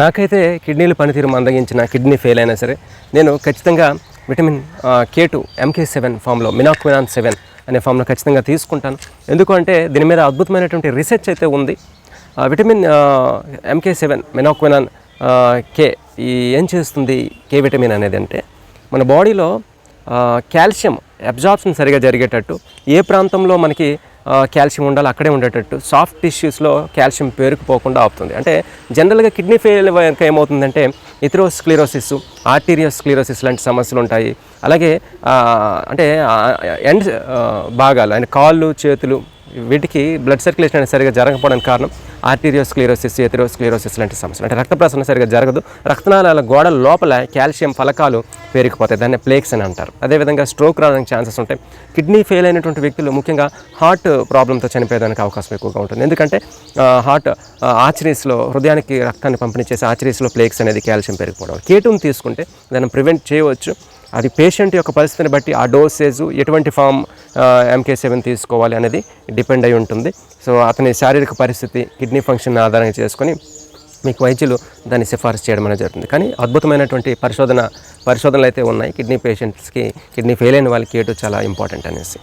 నాకైతే కిడ్నీలు పనితీరు మందగించిన కిడ్నీ ఫెయిల్ అయినా సరే నేను ఖచ్చితంగా vitamin K two MK seven ఫామ్లో మినాక్వినాన్ సెవెన్ అనే ఫామ్లో ఖచ్చితంగా తీసుకుంటాను. ఎందుకంటే దీని మీద అద్భుతమైనటువంటి రీసెర్చ్ అయితే ఉంది. Vitamin MK seven menaquinone K ఈ ఏం చేస్తుంది కే విటమిన్ అనేది అంటే మన బాడీలో కాల్షియం అబ్జార్ప్షన్ సరిగా జరిగేటట్టు ఏ ప్రాంతంలో మనకి కాల్షియం ఉండాలి అక్కడే ఉండేటట్టు. సాఫ్ట్ టిష్యూస్లో కాల్షియం పేరుకుపోకుండా ఆపుతుంది. అంటే జనరల్గా కిడ్నీ ఫెయిల్ కనుక ఏమవుతుందంటే ఇథరోస్క్లిరోసిస్ ఆర్టీరియోస్క్లిరోసిస్ లాంటి సమస్యలు ఉంటాయి. అలాగే అంటే ఎండ్ భాగాలు అంటే కాళ్ళు చేతులు వీటికి బ్లడ్ సర్క్యులేషన్ అనేది సరిగా జరగకపోవడానికి కారణం ఆర్టీరియోస్క్లిరోసిస్ ఎథిరోస్క్లిరోసిస్ లాంటి సమస్యలు. అంటే రక్త ప్రసరణ సరిగా జరగదు. రక్తనాళాల గోడల లోపల కాల్షియం ఫలకాలు పేరుకుపోతాయి. దాన్ని ప్లేక్స్ అని అంటారు. అదేవిధంగా స్ట్రోక్ రావడానికి ఛాన్సెస్ ఉంటాయి. కిడ్నీ ఫెయిల్ అయినటువంటి వ్యక్తులు ముఖ్యంగా హార్ట్ ప్రాబ్లంతో చనిపోయేదానికి అవకాశం ఎక్కువగా ఉంటుంది. ఎందుకంటే హార్ట్ ఆచరీస్లో హృదయానికి రక్తాన్ని పంపిణీ చేసే ఆచరీస్లో ప్లేక్స్ అనేది కాల్షియం పెరిగిపోవడం కేటుని తీసుకుంటే దాన్ని ప్రివెంట్ చేయవచ్చు. అది పేషెంట్ యొక్క పరిస్థితిని బట్టి ఆ డోసేజ్ ఎటువంటి ఫామ్ ఎంకే సెవెన్ తీసుకోవాలి అనేది డిపెండ్ అయి ఉంటుంది. సో అతని శారీరక పరిస్థితి కిడ్నీ ఫంక్షన్ ఆధారంగా చేసుకొని మీకు వైద్యులు దాన్ని సిఫార్సు చేయడం అనేది జరుగుతుంది. కానీ అద్భుతమైనటువంటి పరిశోధన పరిశోధనలు అయితే ఉన్నాయి. కిడ్నీ పేషెంట్స్కి కిడ్నీ ఫెయిల్ అయిన వాళ్ళకి కేటు చాలా ఇంపార్టెంట్ అనేసి.